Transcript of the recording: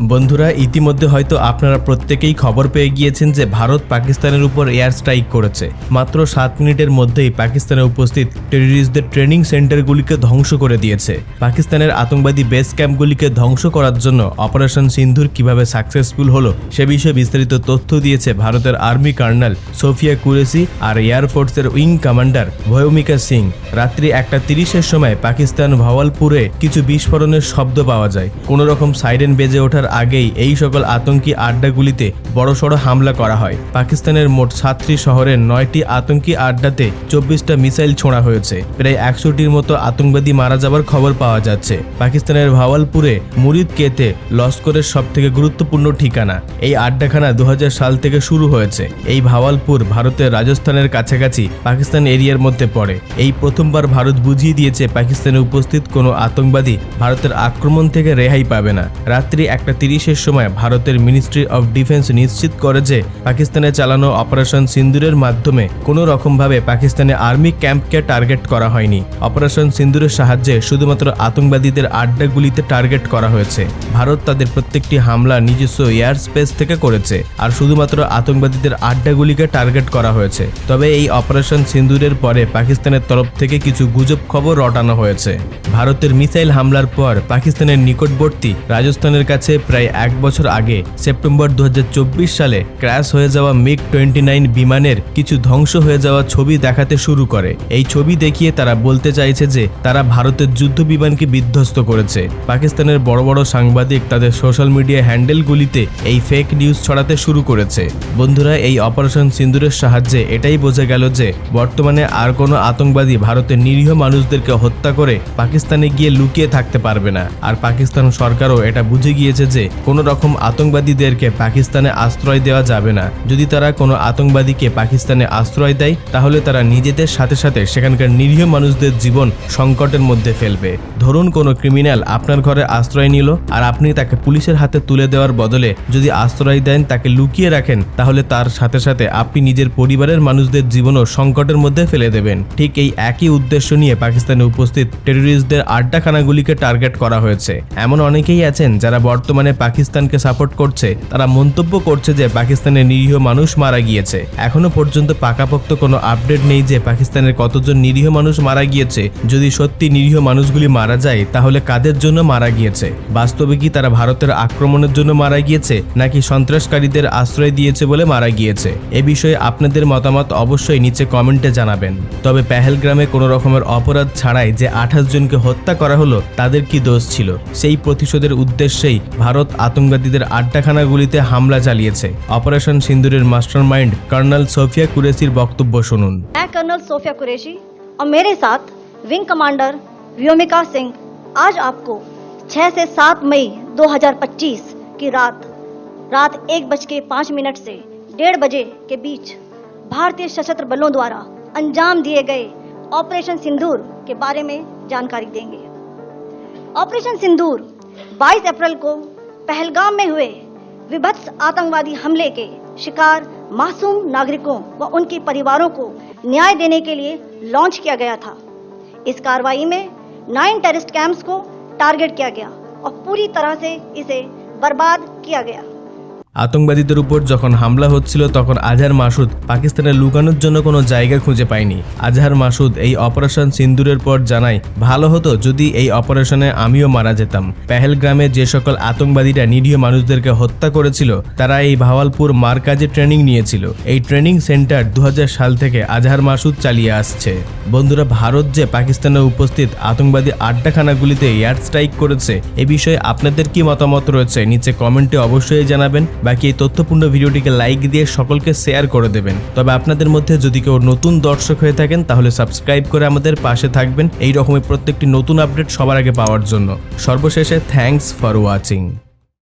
বন্ধুরা, ইতিমধ্যে হয়তো আপনারা প্রত্যেকেই খবর পেয়ে গিয়েছেন যে ভারত পাকিস্তানের উপর এয়ার স্ট্রাইক করেছে। মাত্র সাত মিনিটের মধ্যেই পাকিস্তানে উপস্থিত টেররিস্টদের ট্রেনিং সেন্টারগুলিকে ধ্বংস করে দিয়েছে। পাকিস্তানের আতঙ্কবাদী বেস ক্যাম্পগুলিকে ধ্বংস করার জন্য অপারেশন সিন্ধুর কীভাবে সাকসেসফুল হলো, সে বিষয়ে বিস্তারিত তথ্য দিয়েছে ভারতের আর্মি কর্নেল সোফিয়া কুরেসি আর এয়ারফোর্সের উইং কমান্ডার ভয়মিকা সিং। রাত্রি একটা তিরিশের সময় পাকিস্তান ভাওয়ালপুরে কিছু বিস্ফোরণের শব্দ পাওয়া যায়। কোনো রকম সাইরেন বেজে ওঠার আগেই এই সকল আতঙ্কি আড্ডাগুলিতে বড়সড় হামলা করা হয়। পাকিস্তানের মোট সাতটি শহরের নয়টি আতঙ্কি আড্ডাতে চব্বিশটা মিসাইল ছোঁড়া হয়েছে। প্রায় একশোটির মতো আতঙ্কবাদী মারা যাবার খবর পাওয়া যাচ্ছে। পাকিস্তানের ভাওয়ালপুরে মুরিদ কেতে লস্করের সব থেকে গুরুত্বপূর্ণ ঠিকানা। এই আড্ডাখানা দু হাজার সাল থেকে শুরু হয়েছে। এই ভাওয়ালপুর ভারতের রাজস্থানের কাছাকাছি পাকিস্তান এরিয়ার মধ্যে পড়ে। এই প্রথমবার ভারত বুঝিয়ে দিয়েছে, পাকিস্তানে উপস্থিত কোনো আতঙ্কবাদী ভারতের আক্রমণ থেকে রেহাই পাবে না। রাত্রি একটা তিরিশের সময় ভারতের মিনিস্ট্রি অফ ডিফেন্স নিশ্চিত করে যে পাকিস্তানে চালানো অপারেশন সিন্দুরের মাধ্যমে কোনো রকমভাবে পাকিস্তানে আর্মি ক্যাম্পকে টার্গেট করা হয়নি। অপারেশন সিন্দুরের সাহায্যে শুধুমাত্র আতঙ্কবাদীদের আড্ডাগুলিতে টার্গেট করা হয়েছে। ভারত তাদের প্রত্যেকটি হামলা নিজস্ব এয়ার স্পেস থেকে করেছে আর শুধুমাত্র আতঙ্কবাদীদের আড্ডাগুলিকে টার্গেট করা হয়েছে। তবে এই অপারেশন সিন্দুরের পরে পাকিস্তানের তরফ থেকে কিছু গুজব খবর রটানো হয়েছে। ভারতের মিসাইল হামলার পর পাকিস্তানের নিকটবর্তী রাজস্থানের কাছে প্রায় এক বছর আগে সেপ্টেম্বর দু হাজার চব্বিশ সালে ক্র্যাশ হয়ে যাওয়া মিগ টোয়েন্টি নাইন বিমানের কিছু ধ্বংস হয়ে যাওয়া ছবি দেখাতে শুরু করে। এই ছবি দেখিয়ে তারা বলতে চাইছে যে তারা ভারতের যুদ্ধ বিমানকে বিধ্বস্ত করেছে। পাকিস্তানের বড় বড় সাংবাদিক তাদের সোশ্যাল মিডিয়া হ্যান্ডেলগুলিতে এই ফেক নিউজ ছড়াতে শুরু করেছে। বন্ধুরা, এই অপারেশন সিন্দুরের সাহায্যে এটাই বোঝা গেল যে বর্তমানে আর কোনো আতঙ্কবাদী ভারতের নিরীহ মানুষদেরকে হত্যা করে পাকিস্তানে গিয়ে লুকিয়ে থাকতে পারবে না। আর পাকিস্তান সরকারও এটা বুঝে গিয়েছে যে কোনো রকম আতঙ্কবাদীদেরকে পাকিস্তানে আশ্রয় দেওয়া যাবে না। যদি তারা কোনো আতঙ্কবাদীকে পাকিস্তানে আশ্রয় দেয়, তাহলে তারা নিজেদের সাথে সাথে সেখানকার নিরীহ মানুষদের জীবন সংকটের মধ্যে ফেলবে। ধরুন কোনো ক্রিমিনাল আপনার ঘরে আশ্রয় নিল আর আপনি তাকে পুলিশের হাতে তুলে দেওয়ার বদলে যদি আশ্রয় দেন, তাকে লুকিয়ে রাখেন, তাহলে তার সাথে সাথে আপনি নিজের পরিবারের মানুষদের জীবনও সংকটের মধ্যে ফেলে দেবেন। ঠিক এই একই উদ্দেশ্য নিয়ে পাকিস্তানে উপস্থিত টেররিস্টদের আড্ডাখানাগুলিকে টার্গেট করা হয়েছে। এমন অনেকেই আছেন যারা বর্তমানে পাকিস্তানকে সাপোর্ট করছে, তারা মন্তব্য করছে যে পাকিস্তানের নিরীহ মানুষ মারা গিয়েছে। এখনও পর্যন্ত পাকাপোক্ত কোনো আপডেট নেই যে পাকিস্তানের কতজন নিরীহ মানুষ মারা গিয়েছে। যদি সত্যি নিরীহ মানুষগুলি মারা যায়, তাহলে কাদের জন্য মারা গিয়েছে? বাস্তবে কি তারা ভারতের আক্রমণের জন্য মারা গিয়েছে, নাকি সন্ত্রাসকারীদের আশ্রয় দিয়েছে বলে মারা গিয়েছে? এ বিষয়ে আপনাদের মতামত অবশ্যই নিচে কমেন্টে জানাবেন। তবে পেহেলগ্রামে কোনো রকমের অপরাধ ছাড়াই যে আঠাশ জনকে হত্যা করা হলো, তাদের কি দোষ ছিল? সেই প্রতিশোধের উদ্দেশ্যেই ভারত আতঙ্কবাদীদের আড্ডাখানাগুলিতে হামলা চালিয়েছে অপারেশন সিন্দুরের মাস্টারমাইন্ড কর্নেল সোফিয়া কুরেসির বক্তব্য শুনুন मैं कर्नल सोफिया कुरैशी और मेरे साथ विंग कमांडर व्योमिका सिंह आज आपको 6 से 7 मई 2025 की रात रात एक बज के पाँच मिनट से डेढ़ बजे के बीच भारतीय सशस्त्र बलों द्वारा अंजाम दिए गए ऑपरेशन सिंदूर के बारे में जानकारी देंगे ऑपरेशन सिंदूर 22 अप्रैल को पहलगाम में हुए विभत्स आतंकवादी हमले के शिकार मासूम नागरिकों व उनके परिवारों को न्याय देने के लिए लॉन्च किया गया था। इस कार्रवाई में नाइन टेरिस्ट कैंप्स को टारगेट किया गया और पूरी तरह से इसे बर्बाद किया गया। আতঙ্কবাদীদের উপর যখন হামলা হচ্ছিল, তখন আজহার মাসুদ পাকিস্তানে লুকানোর জন্য কোনো জায়গা খুঁজে পায়নি। আজহার মাসুদ এই অপারেশন সিন্দুরের পর জানায়, ভালো হতো যদি এই অপারেশনে আমিও মারা যেতাম। পেহেলগ্রামে যে সকল আতঙ্কবাদীরা নিরীহ মানুষদেরকে হত্যা করেছিল, তারা এই ভাওয়ালপুর মারকাজে ট্রেনিং নিয়েছিল। এই ট্রেনিং সেন্টার দু হাজার সাল থেকে আজহার মাসুদ চালিয়ে আসছে। বন্ধুরা, ভারত যে পাকিস্তানে উপস্থিত আতঙ্কবাদী আড্ডাখানাগুলিতে এয়ার স্ট্রাইক করেছে, এ বিষয়ে আপনাদের কি মতামত রয়েছে? নিচে কমেন্টে অবশ্যই জানাবেন। বাকি এই তথ্যপূর্ণ ভিডিওটিকে লাইক দিয়ে সকলকে শেয়ার করে দেবেন। তবে আপনাদের মধ্যে যদি কেউ নতুন দর্শক হয়ে থাকেন, তাহলে সাবস্ক্রাইব করে আমাদের পাশে থাকবেন। এই রকমের প্রত্যেকটি নতুন আপডেট সবার আগে পাওয়ার জন্য। সর্বশেষে থ্যাংকস ফর ওয়াচিং।